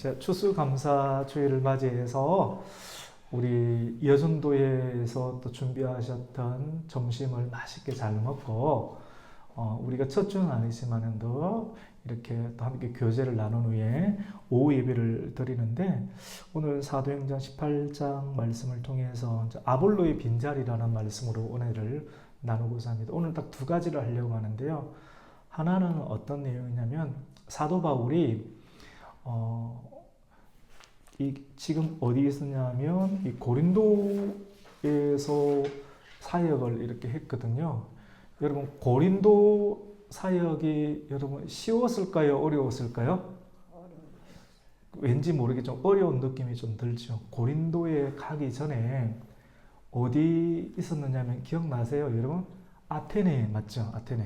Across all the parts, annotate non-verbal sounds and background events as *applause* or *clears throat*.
자, 추수감사주의를 맞이해서 우리 여전도에서 또 준비하셨던 점심을 맛있게 잘 먹고 어, 우리가 첫 주는 아니지만도 이렇게 또 함께 교제를 나눈 후에 오후 예배를 드리는데 오늘 사도행전 18장 말씀을 통해서 아볼로의 빈자리라는 말씀으로 은혜를 나누고자 합니다. 오늘 딱 두 가지를 하려고 하는데요. 하나는 어떤 내용이냐면 사도 바울이 어, 이 지금 어디 있었냐면 이 고린도에서 사역을 이렇게 했거든요. 여러분 고린도 사역이 여러분 쉬웠을까요? 어려웠을까요? 왠지 모르게 좀 어려운 느낌이 좀 들죠. 고린도에 가기 전에 어디 있었느냐면 기억나세요, 여러분? 아테네 맞죠? 아테네.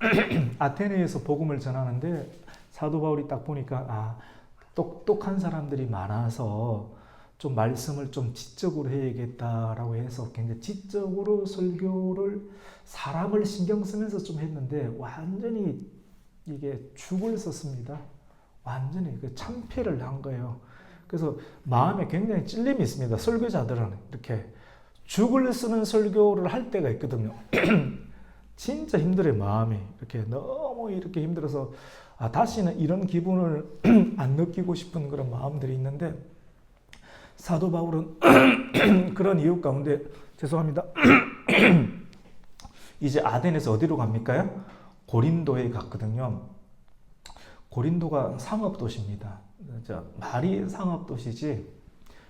*clears throat* 아테네에서 복음을 전하는데 사도 바울이 딱 보니까 아 똑똑한 사람들이 많아서 좀 말씀을 좀 지적으로 해야겠다라고 해서 굉장히 지적으로 설교를 사람을 신경 쓰면서 좀 했는데 완전히 이게 죽을 썼습니다. 완전히 그 참패를 한 거예요. 그래서 마음에 굉장히 찔림이 있습니다. 설교자들은 이렇게 죽을 쓰는 설교를 할 때가 있거든요. *clears throat* 진짜 힘들어요, 마음이. 이렇게 너무 이렇게 힘들어서 아, 다시는 이런 기분을 *clears throat* 안 느끼고 싶은 그런 마음들이 있는데 사도 바울은 *clears throat* 그런 이유 가운데 죄송합니다. *clears throat* 이제 아덴에서 어디로 갑니까? 고린도에 갔거든요. 고린도가 상업 도시입니다. 말이 상업 도시지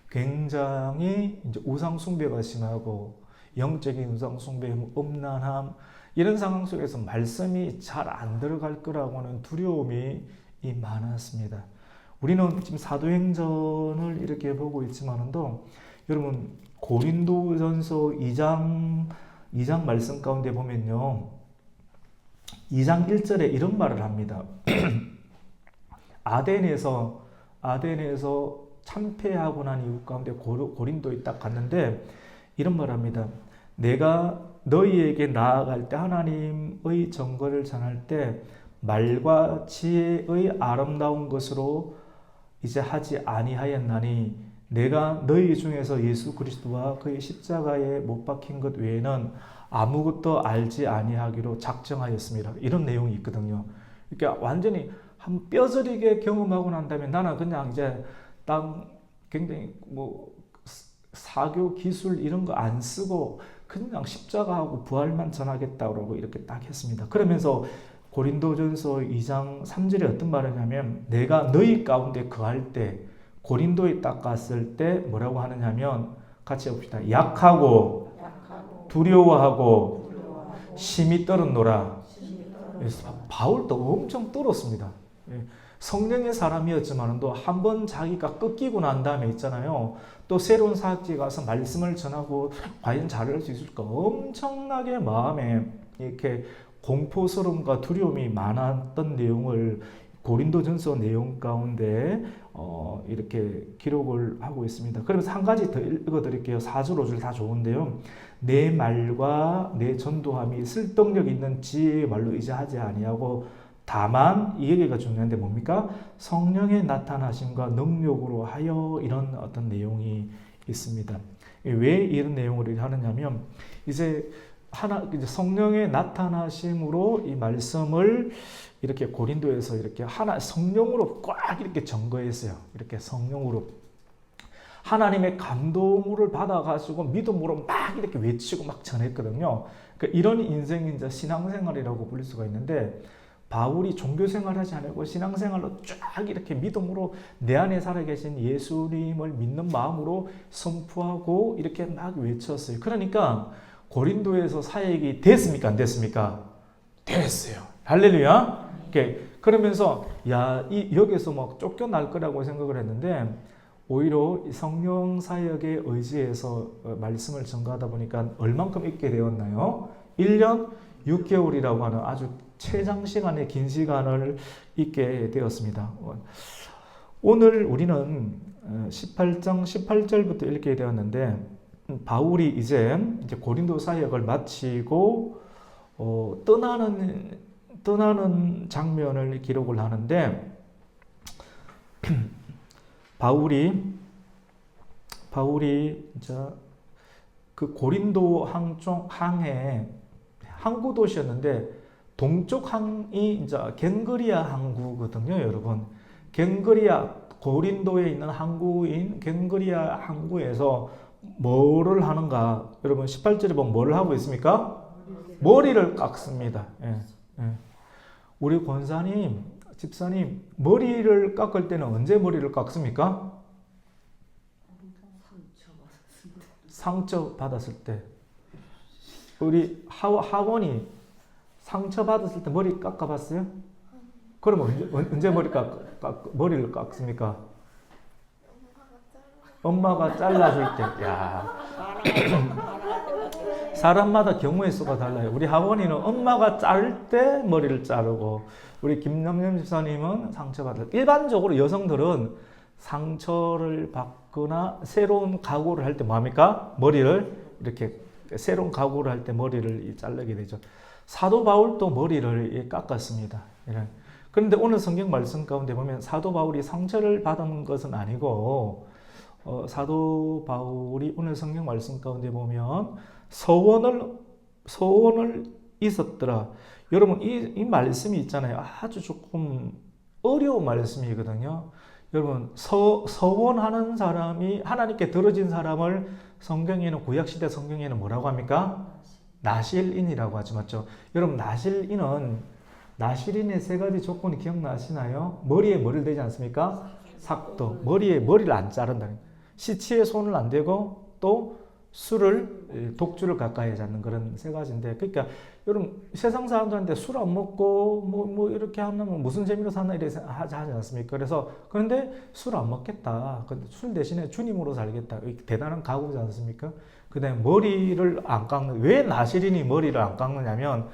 굉장히 이제 우상 숭배가 심하고 영적인 우상 숭배, 음란함 이런 상황 속에서 말씀이 잘 안 들어갈 거라고는 두려움이 많았습니다. 우리는 지금 사도행전을 이렇게 보고 있지만도 여러분 고린도전서 2장 2장 말씀 가운데 보면요. 2장 1절에 이런 말을 합니다. *clears throat* 아덴에서 아덴에서 참패하고 난 이후 가운데 고린도에 딱 갔는데 이런 말을 합니다. 내가 너희에게 나아갈 때 하나님의 정거를 전할 때 말과 지혜의 아름다운 것으로 이제 하지 아니하였나니 내가 너희 중에서 예수 그리스도와 그의 십자가에 못 박힌 것 외에는 아무것도 알지 아니하기로 작정하였습니다. 이런 내용이 있거든요. 그러니까 완전히 한 뼈저리게 경험하고 난 다음에 나는 그냥 이제 땅 굉장히 뭐 사교 기술 이런 거 안 쓰고 그냥 십자가하고 부활만 전하겠다고 이렇게 딱 했습니다. 그러면서 고린도전서 2장 3절에 어떤 말이냐면 내가 너희 가운데 거할 때 고린도에 딱 갔을 때 뭐라고 하느냐면 같이 봅시다. 약하고, 두려워하고, 심히 떨었노라. 바울도 엄청 떨었습니다. 예. 성령의 사람이었지만도 한 번 자기가 꺾이고 난 다음에 있잖아요. 또 새로운 사역지에 가서 말씀을 전하고 과연 잘할 수 있을까? 엄청나게 마음에 이렇게 공포스러움과 두려움이 많았던 내용을 고린도전서 내용 가운데 어, 이렇게 기록을 하고 있습니다. 그러면서 한 가지 더 읽어드릴게요. 4절, 5절 다 좋은데요. 내 말과 내 전도함이 설득력 있는 지혜의 말로 의지하지 아니하고 다만 이 얘기가 중요한데 뭡니까? 성령의 나타나심과 능력으로 하여 이런 어떤 내용이 있습니다. 왜 이런 내용을 하느냐면 이제 하나 이제 성령의 나타나심으로 이 말씀을 이렇게 고린도에서 이렇게 하나 성령으로 꽉 이렇게 점거했어요. 이렇게 성령으로 하나님의 감동을 받아가지고 믿음으로 막 이렇게 외치고 막 전했거든요. 그러니까 이런 인생이 이제 신앙생활이라고 불릴 수가 있는데 바울이 종교 생활하지 않고 신앙생활로 쫙 이렇게 믿음으로 내 안에 살아계신 예수님을 믿는 마음으로 선포하고 이렇게 막 외쳤어요. 그러니까 고린도에서 사역이 됐습니까? 안 됐습니까? 됐어요. 할렐루야. 그러면서 야, 이 여기서 막 쫓겨날 거라고 생각을 했는데 오히려 성령 사역의 의지에서 어, 말씀을 전가하다 보니까 얼만큼 있게 되었나요? 1년 6개월이라고 하는 아주 최장 시간의 긴 시간을 있게 되었습니다. 오늘 우리는 18장 어, 18절부터 읽게 되었는데 바울이 이제 이제 고린도 사역을 마치고 어, 떠나는 떠나는 장면을 기록을 하는데 *clears throat* 바울이 바울이 이제 그 고린도 항종 항해 항구 도시였는데 동쪽 항이 이제 갱그리아 항구거든요, 여러분. 갱그리아 고린도에 있는 항구인 갱그리아 항구에서 뭐를 하는가? 여러분 18절에 보면 뭘 하고 있습니까? 머리를 깎습니다. 예, 예. 우리 권사님, 집사님 머리를 깎을 때는 언제 머리를 깎습니까? 상처 받았을 때. 우리 하, 하원이 상처 받았을 때 머리 깎아봤어요? 그럼 언제, 언제 머리 깎, 깎, 머리를 깎습니까? 엄마가 잘라줄 때. 야. *clears throat* 사람마다 경우의 수가 달라요. 우리 학원이는 엄마가 자를 때 머리를 자르고 우리 김남년 집사님은 상처받을 일반적으로 여성들은 상처를 받거나 새로운 각오를 할 때 뭐 합니까? 머리를 이렇게 새로운 각오를 할 때 머리를 자르게 되죠. 사도 바울도 머리를 깎았습니다. 그런데 오늘 성경 말씀 가운데 보면 사도 바울이 상처를 받은 것은 아니고 어, 사도 바울이 오늘 성경 말씀 가운데 보면 서원을 서원을 있었더라. 여러분 이, 이 말씀이 있잖아요. 아주 조금 어려운 말씀이거든요. 여러분 서, 서원하는 사람이 하나님께 들어진 사람을 성경에는 구약 시대 성경에는 뭐라고 합니까? 나실인이라고 하죠, 맞죠? 여러분 나실인은 나실인의 세 가지 조건이 기억나시나요? 머리에 머리를 대지 않습니까? 삭도 머리에 머리를 안 자른다는 시치에 손을 안 대고 또 술을 독주를 가까이 않는 그런 세 가지인데 그러니까 여러분 세상 사람들한테 술 안 먹고 뭐, 뭐 이렇게 하면 무슨 재미로 사나 이래 하지 않습니까? 그래서 그런데 술 안 먹겠다. 근데 술 대신에 주님으로 살겠다. 대단한 각오지 않습니까? 그다음에 머리를 안 깎는 왜 나시린이 머리를 안 깎느냐면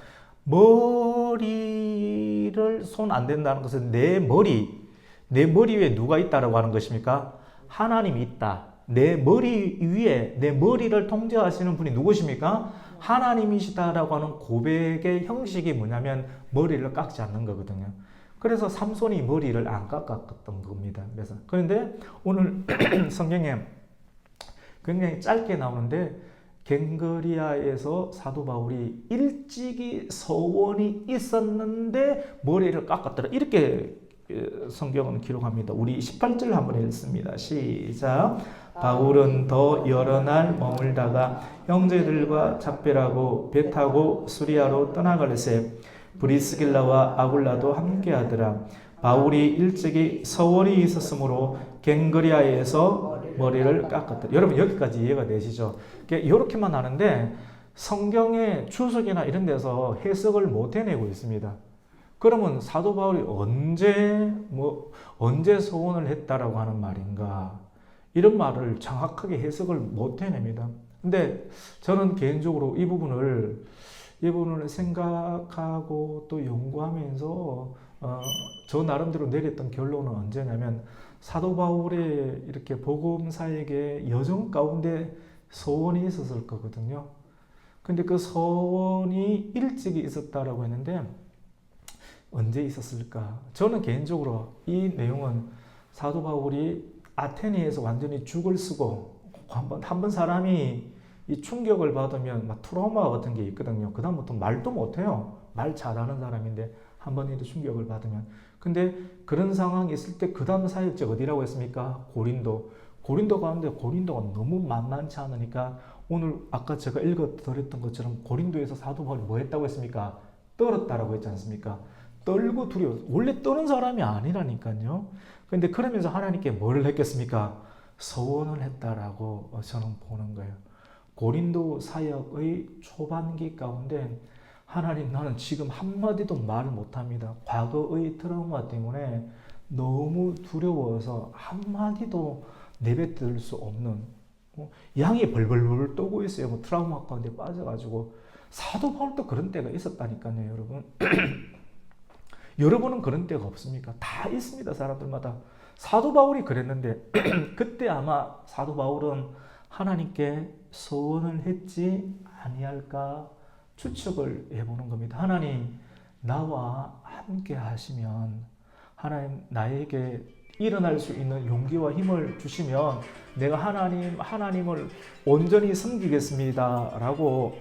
머리를 손 안 댄다는 것은 내 머리 내 머리 위에 누가 있다라고 하는 것입니까? 하나님이 있다. 내 머리 위에 내 머리를 통제하시는 분이 누구십니까? 하나님이시다라고 하는 고백의 형식이 뭐냐면 머리를 깎지 않는 거거든요. 그래서 삼손이 머리를 안 깎았던 겁니다. 그래서 그런데 오늘 *clears throat* 성경에 굉장히 짧게 나오는데 갱거리아에서 사도 바울이 일찍이 서원이 있었는데 머리를 깎았더라. 이렇게 성경은 기록합니다. 우리 18절 한번 읽습니다. 시작. 바울은 더 여러 날 머물다가 형제들과 작별하고 배 타고 수리아로 떠나갈새 브리스길라와 아굴라도 함께하더라. 바울이 일찍이 서원이 있었으므로 갱그리아에서 머리를 깎았다. 여러분 여기까지 이해가 되시죠? 이렇게만 하는데 성경의 주석이나 이런 데서 해석을 못 해내고 있습니다. 그러면 사도 바울이 언제 뭐 언제 소원을 했다라고 하는 말인가? 이런 말을 정확하게 해석을 못 해냅니다. 근데 저는 개인적으로 이 부분을 이 부분을 생각하고 또 연구하면서 어, 저 나름대로 내렸던 결론은 언제냐면 사도 바울의 이렇게 복음사에게 여정 가운데 소원이 있었을 거거든요. 근데 그 소원이 일찍이 있었다라고 했는데 언제 있었을까? 저는 개인적으로 이 내용은 사도 바울이 아테네에서 완전히 죽을 쓰고 한번 한 번 사람이 이 충격을 받으면 막 트라우마 같은 게 있거든요. 그 다음부터 말도 못해요. 말 잘하는 사람인데 한 번이라도 충격을 받으면. 근데 그런 상황이 있을 때 그 다음 사역지 어디라고 했습니까? 고린도. 고린도 가는데 고린도가 너무 만만치 않으니까 오늘 아까 제가 읽어드렸던 것처럼 고린도에서 사도 바울이 뭐 했다고 했습니까? 떨었다라고 했지 않습니까? 떨고 두려워. 원래 떠는 사람이 아니라니까요. 근데 그러면서 하나님께 뭘 했겠습니까? 서원을 했다라고 저는 보는 거예요. 고린도 사역의 초반기 가운데 하나님 나는 지금 한마디도 말을 못합니다. 과거의 트라우마 때문에 너무 두려워서 한마디도 내뱉을 수 없는 어? 양이 벌벌벌 떠고 있어요. 뭐 트라우마 가운데 빠져가지고 사도 바울도 그런 때가 있었다니까요, 여러분. *clears throat* 여러분은 그런 때가 없습니까? 다 있습니다, 사람들마다. 사도 바울이 그랬는데, *clears throat* 그때 아마 사도 바울은 하나님께 소원을 했지 아니할까 추측을 해보는 겁니다. 하나님, 나와 함께 하시면, 하나님, 나에게 일어날 수 있는 용기와 힘을 주시면 내가 하나님 하나님을 온전히 섬기겠습니다 라고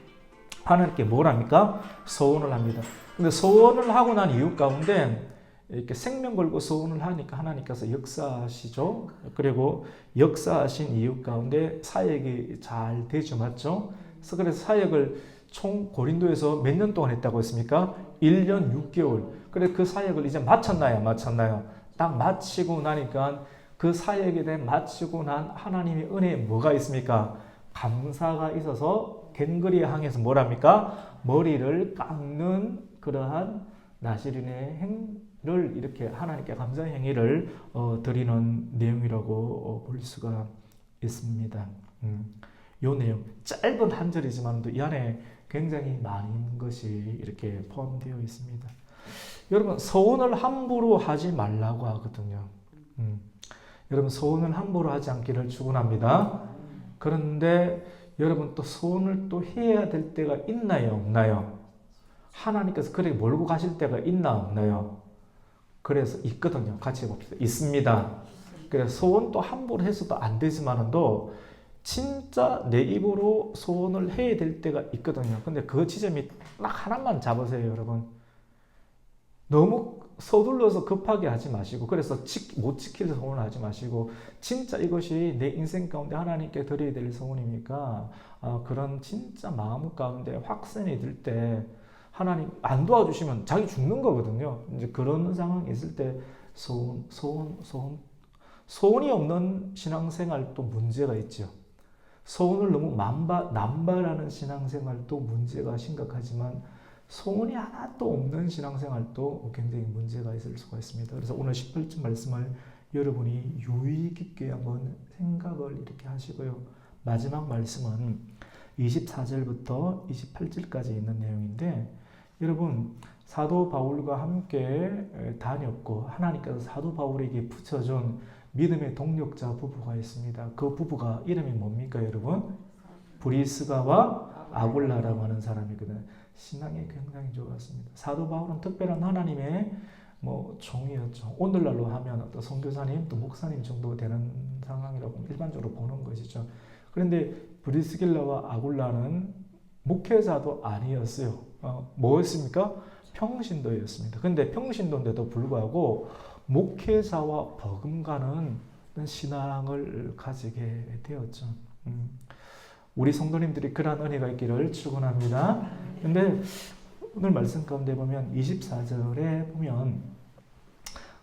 *clears throat* 하나님께 뭘 합니까? 소원을 합니다. 근데 소원을 하고 난 이유 가운데 이렇게 생명 걸고 소원을 하니까 하나님께서 역사하시죠. 그리고 역사하신 이유 가운데 사역이 잘 되죠, 맞죠? 그래서 사역을 총 고린도에서 몇 년 동안 했다고 했습니까? 1년 6개월. 그래 그 사역을 이제 마쳤나요? 마쳤나요? 딱 마치고 나니까 그 사역에 대해 마치고 난 하나님의 은혜에 뭐가 있습니까? 감사가 있어서 갱그리 항에서 뭐랍니까? 머리를 깎는 그러한 나시린의 행를 이렇게 하나님께 감사 행위를 어, 드리는 내용이라고 어, 볼 수가 있습니다. 음, 요 내용 짧은 한 절이지만도 이 안에 굉장히 많은 것이 이렇게 포함되어 있습니다. 여러분 소원을 함부로 하지 말라고 하거든요. 음, 여러분 소원을 함부로 하지 않기를 축원합니다. 그런데 여러분 또 소원을 또 해야 될 때가 있나요, 없나요? 하나님께서 그렇게 몰고 가실 때가 있나 없나요? 그래서 있거든요. 같이 봅시다. 있습니다. 그래서 소원 또 함부로 해서도 안 되지만은도 진짜 내 입으로 소원을 해야 될 때가 있거든요. 근데 그 지점이 딱 하나만 잡으세요, 여러분. 너무 서둘러서 급하게 하지 마시고 그래서 지, 못 지킬 소원을 하지 마시고 진짜 이것이 내 인생 가운데 하나님께 드려야 될 소원입니까? 아, 그런 진짜 마음 가운데 확신이 들 때 하나님 안 도와주시면 자기 죽는 거거든요. 이제 그런 상황이 있을 때 소원, 소원, 소원, 소원이 없는 신앙생활도 문제가 있죠. 소원을 너무 만바, 남발하는 신앙생활도 문제가 심각하지만 소원이 하나도 없는 신앙생활도 굉장히 문제가 있을 수가 있습니다. 그래서 오늘 18절 말씀을 여러분이 유의 깊게 한번 생각을 이렇게 하시고요. 마지막 말씀은 24절부터 28절까지 있는 내용인데 여러분 사도 바울과 함께 다녔고 하나님께서 사도 바울에게 붙여준 믿음의 동력자 부부가 있습니다. 그 부부가 이름이 뭡니까 여러분? 브리스가와 아굴라라고 하는 사람이거든요. 신앙이 굉장히 좋았습니다. 사도 바울은 특별한 하나님의 뭐 종이었죠. 오늘날로 하면 어떤 선교사님 또 목사님 정도 되는 상황이라고 일반적으로 보는 것이죠. 그런데 브리스길라와 아굴라는 목회자도 아니었어요. 어, 뭐였습니까? 평신도였습니다. 근데 평신도인데도 불구하고 목회자와 버금가는 신앙을 가지게 되었죠. 음. 우리 성도님들이 그러한 은혜가 있기를 축원합니다. 근데 오늘 말씀 가운데 보면 24절에 보면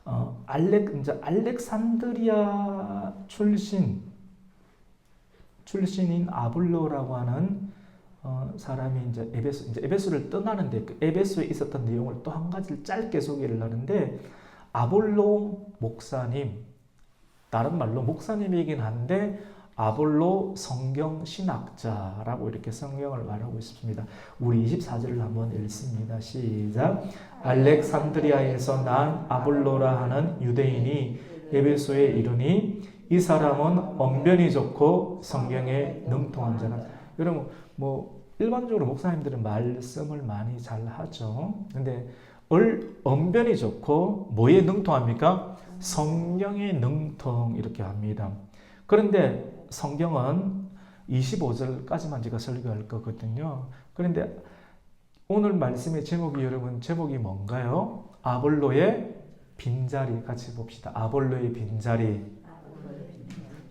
어, 알렉 이제 알렉산드리아 출신 출신인 아블로라고 하는 어, 사람이 이제 에베소 이제 에베소를 떠나는데 그 에베소에 있었던 내용을 또 한 가지를 짧게 소개를 하는데 아볼로 목사님 다른 말로 목사님이긴 한데 아볼로 성경 신학자라고 이렇게 성경을 말하고 있습니다. 우리 24절을 한번 읽습니다. 시작. 알렉산드리아에서 난 아볼로라 하는 유대인이 에베소에 이르니 이 사람은 언변이 좋고 성경에 능통한 자라. 여러분 뭐 일반적으로 목사님들은 말씀을 많이 잘 하죠. 근데 얼, 언변이 좋고 뭐에 능통합니까? 성경에 능통 이렇게 합니다. 그런데 성경은 25절까지만 제가 설교할 거거든요. 그런데 오늘 말씀의 제목이 여러분 제목이 뭔가요? 아볼로의 빈자리 같이 봅시다. 아볼로의 빈자리.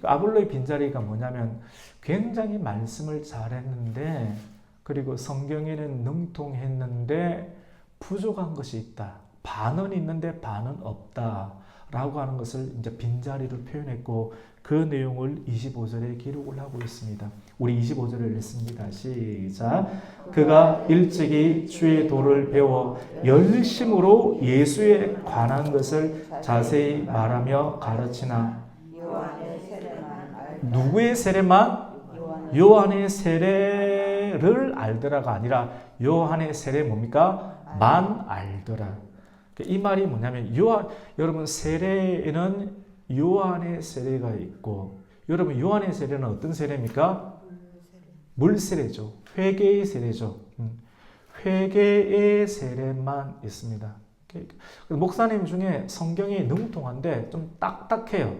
그 아볼로의 빈자리가 뭐냐면 굉장히 말씀을 잘했는데 그리고 성경에는 능통했는데 부족한 것이 있다. 반은 있는데 반은 없다. 라고 하는 것을 이제 빈자리로 표현했고 그 내용을 25절에 기록을 하고 있습니다. 우리 25절을 읽습니다. 시작. 그가 일찍이 주의 도를 배워 열심으로 예수에 관한 것을 자세히 말하며 가르치나 누구의 세례만? 요한의 세례를 알더라가 아니라 요한의 세례 뭡니까? 만 알더라. 이 말이 뭐냐면 요한 여러분 세례에는 요한의 세례가 있고 여러분 요한의 세례는 어떤 세례입니까? 물 세례죠. 회개의 세례죠. 음. 회개의 세례만 있습니다. 목사님 중에 성경이 능통한데 좀 딱딱해요.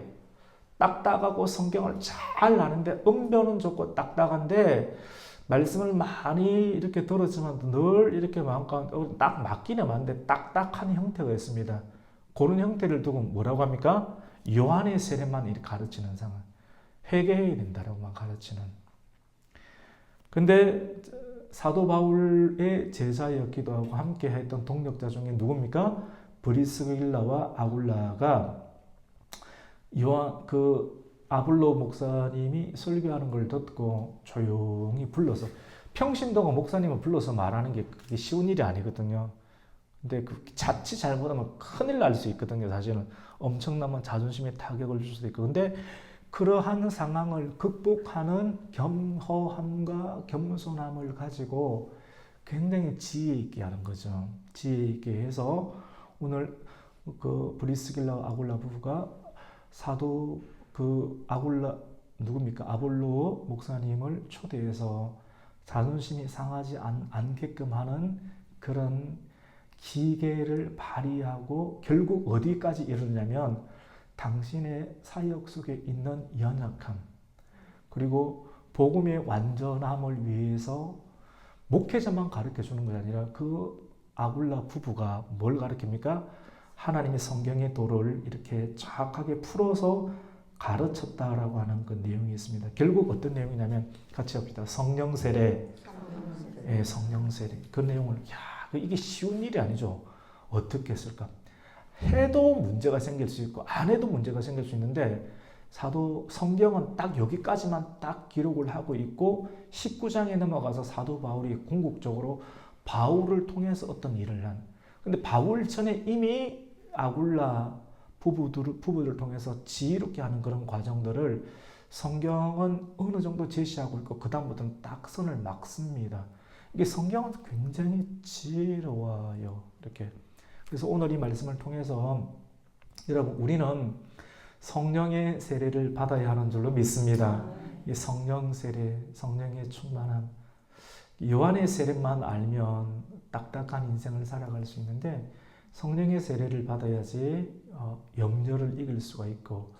딱딱하고 성경을 잘 아는데 음변은 좋고 딱딱한데 말씀을 많이 이렇게 들었지만 늘 이렇게 마음 가운데 어, 딱 맞기는 맞는데 딱딱한 형태가 있습니다. 그런 형태를 두고 뭐라고 합니까? 요한의 세례만 이렇게 가르치는 상황. 회개해야 된다라고만 가르치는. 근데 사도 바울의 제자였기도 하고 함께 했던 동력자 중에 누굽니까? 브리스길라와 아굴라가 요한 그 아블로 목사님이 설교하는 걸 듣고 조용히 불러서 평신도가 목사님을 불러서 말하는 게 그게 쉬운 일이 아니거든요. 근데 그 자칫 잘못하면 큰일 날 수 있거든요. 사실은 엄청난 자존심에 타격을 줄 수도 있고. 근데 그러한 상황을 극복하는 겸허함과 겸손함을 가지고 굉장히 지혜 있게 하는 거죠. 지혜 있게 해서 오늘 그 브리스길라 아굴라 부부가 사도 그 아굴라 누굽니까 아볼로 목사님을 초대해서 자존심이 상하지 않, 않게끔 하는 그런 기계를 발휘하고 결국 어디까지 이르냐면 당신의 사역 속에 있는 연약함 그리고 복음의 완전함을 위해서 목회자만 가르쳐 주는 것이 아니라 그 아굴라 부부가 뭘 가르칩니까? 하나님의 성경의 도를 이렇게 정확하게 풀어서 가르쳤다라고 하는 그 내용이 있습니다. 결국 어떤 내용이냐면 같이 합시다. 성령 세례, 예, 성령 세례. 그 내용을 야 이게 쉬운 일이 아니죠. 어떻게 했을까? 해도 문제가 생길 수 있고 안 해도 문제가 생길 수 있는데 사도 성경은 딱 여기까지만 딱 기록을 하고 있고 19장에 넘어가서 사도 바울이 궁극적으로 바울을 통해서 어떤 일을 한. 근데 바울 전에 이미 아굴라 부부들, 부부들을 통해서 지혜롭게 하는 그런 과정들을 성경은 어느 정도 제시하고 있고 그 다음부터는 딱 선을 막습니다. 이게 성경은 굉장히 지혜로워요. 이렇게. 그래서 오늘 이 말씀을 통해서 여러분 우리는 성령의 세례를 받아야 하는 줄로 믿습니다. 이 성령 세례, 성령의 충만함. 요한의 세례만 알면 딱딱한 인생을 살아갈 수 있는데 성령의 세례를 받아야지 어, 염려를 이길 수가 있고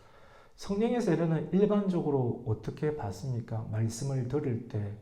성령의 세례는 일반적으로 어떻게 받습니까? 말씀을 들을 때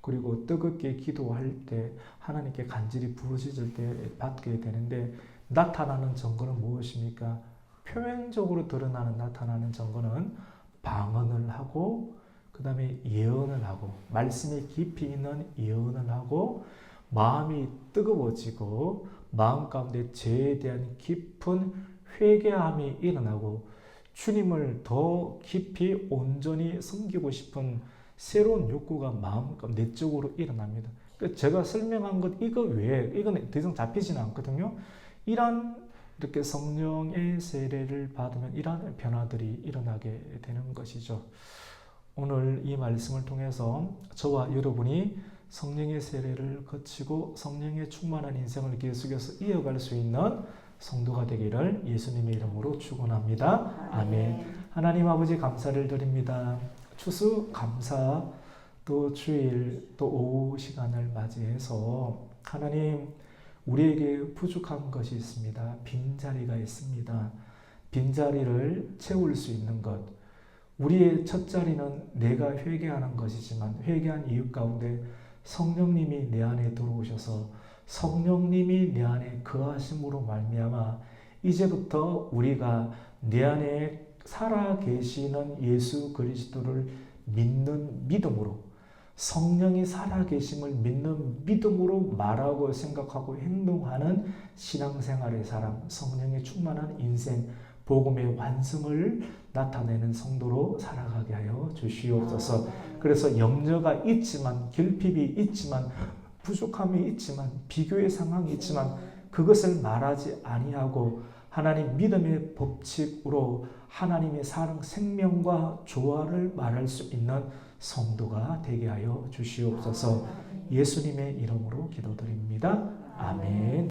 그리고 뜨겁게 기도할 때 하나님께 간절히 부르짖을 때 받게 되는데 나타나는 증거는 무엇입니까? 표면적으로 드러나는 나타나는 증거는 방언을 하고 그 다음에 예언을 하고 말씀에 깊이 있는 예언을 하고 마음이 뜨거워지고 마음 가운데 죄에 대한 깊은 회개함이 일어나고 주님을 더 깊이 온전히 섬기고 싶은 새로운 욕구가 마음 내적으로 일어납니다. 그러니까 제가 설명한 것 이거 외에 이건 더 이상 잡히지는 않거든요. 이런 이렇게 성령의 세례를 받으면 이러한 변화들이 일어나게 되는 것이죠. 오늘 이 말씀을 통해서 저와 여러분이 성령의 세례를 거치고 성령의 충만한 인생을 계속해서 이어갈 수 있는 성도가 되기를 예수님의 이름으로 축원합니다. 아멘. 하나님 아버지 감사를 드립니다. 추수 감사 또 주일 또 오후 시간을 맞이해서 하나님 우리에게 부족한 것이 있습니다. 빈자리가 있습니다. 빈자리를 채울 수 있는 것. 우리의 첫 자리는 내가 회개하는 것이지만 회개한 이유 가운데 성령님이 내 안에 들어오셔서 성령님이 내 안에 거하심으로 말미암아 이제부터 우리가 내 안에 살아 계시는 예수 그리스도를 믿는 믿음으로 성령이 살아 계심을 믿는 믿음으로 말하고 생각하고 행동하는 신앙생활의 사람, 성령의 충만한 인생, 복음의 완성을 나타내는 성도로 살아가게 하여 주시옵소서. 그래서 염려가 있지만 결핍이 있지만 부족함이 있지만 비교의 상황이 있지만 그것을 말하지 아니하고 하나님 믿음의 법칙으로 하나님의 사랑 생명과 조화를 말할 수 있는 성도가 되게 하여 주시옵소서. 예수님의 이름으로 기도드립니다. 아멘.